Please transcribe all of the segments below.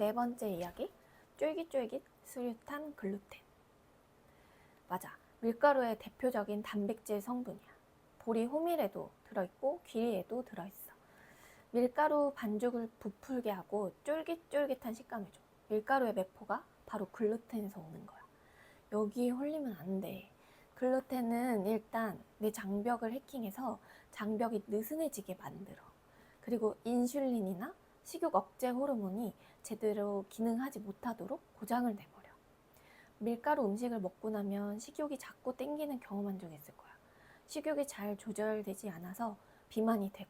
네 번째 이야기. 쫄깃쫄깃 수류탄 글루텐. 맞아. 밀가루의 대표적인 단백질 성분이야. 보리 호밀에도 들어있고 귀리에도 들어있어. 밀가루 반죽을 부풀게 하고 쫄깃쫄깃한 식감을 줘. 밀가루의 매포가 바로 글루텐에서 오는 거야. 여기에 홀리면 안 돼. 글루텐은 일단 내 장벽을 해킹해서 장벽이 느슨해지게 만들어. 그리고 인슐린이나 식욕 억제 호르몬이 제대로 기능하지 못하도록 고장을 내버려. 밀가루 음식을 먹고 나면 식욕이 자꾸 땡기는 경험한 적 있을 거야. 식욕이 잘 조절되지 않아서 비만이 되고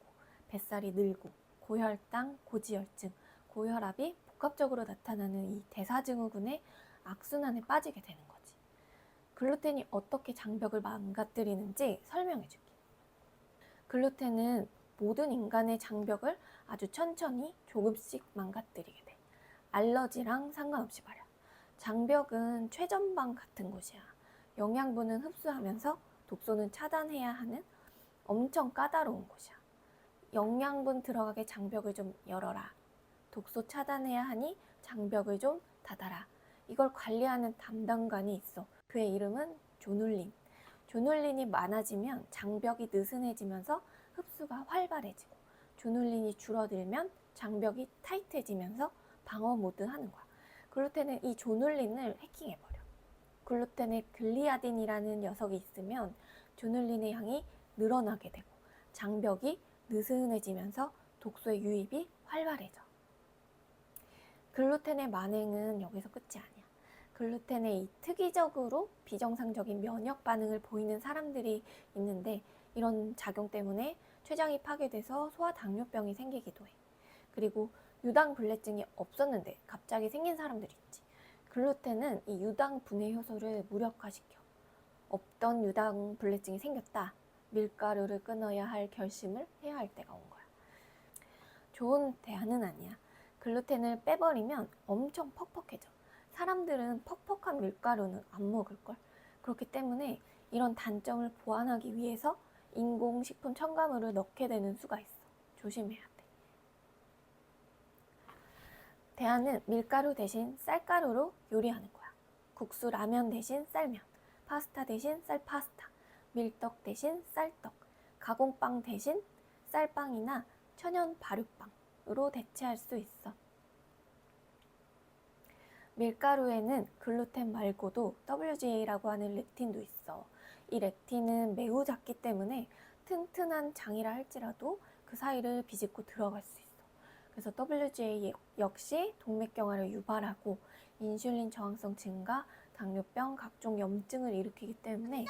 뱃살이 늘고 고혈당, 고지혈증, 고혈압이 복합적으로 나타나는 이 대사증후군의 악순환에 빠지게 되는 거지. 글루텐이 어떻게 장벽을 망가뜨리는지 설명해 줄게. 글루텐은 모든 인간의 장벽을 아주 천천히 조금씩 망가뜨리게 돼. 알러지랑 상관없이 말이야. 장벽은 최전방 같은 곳이야. 영양분은 흡수하면서 독소는 차단해야 하는 엄청 까다로운 곳이야. 영양분 들어가게 장벽을 좀 열어라. 독소 차단해야 하니 장벽을 좀 닫아라. 이걸 관리하는 담당관이 있어. 그의 이름은 조눌린. 조눌린이 많아지면 장벽이 느슨해지면서 흡수가 활발해지고 조눌린이 줄어들면 장벽이 타이트해지면서 방어 모드 하는 거야. 글루텐은 이 조눌린을 해킹해버려. 글루텐에 글리아딘이라는 녀석이 있으면 조눌린의 양이 늘어나게 되고 장벽이 느슨해지면서 독소의 유입이 활발해져. 글루텐의 만행은 여기서 끝이 아니야. 글루텐에 이 특이적으로 비정상적인 면역 반응을 보이는 사람들이 있는데 이런 작용 때문에 췌장이 파괴돼서 소아 당뇨병이 생기기도 해. 그리고 유당 불내증이 없었는데 갑자기 생긴 사람들이 있지. 글루텐은 이 유당 분해 효소를 무력화시켜. 없던 유당 불내증이 생겼다. 밀가루를 끊어야 할 결심을 해야 할 때가 온 거야. 좋은 대안은 아니야. 글루텐을 빼버리면 엄청 퍽퍽해져. 사람들은 퍽퍽한 밀가루는 안 먹을걸. 그렇기 때문에 이런 단점을 보완하기 위해서 인공식품 첨가물을 넣게 되는 수가 있어. 조심해야 돼. 대안은 밀가루 대신 쌀가루로 요리하는 거야. 국수 라면 대신 쌀면, 파스타 대신 쌀파스타, 밀떡 대신 쌀떡, 가공빵 대신 쌀빵이나 천연 발효빵으로 대체할 수 있어. 밀가루에는 글루텐 말고도 WGA라고 하는 렉틴도 있어. 이 렉틴은 매우 작기 때문에 튼튼한 장이라 할지라도 그 사이를 비집고 들어갈 수 있어. 그래서 WGA 역시 동맥경화를 유발하고 인슐린 저항성 증가, 당뇨병, 각종 염증을 일으키기 때문에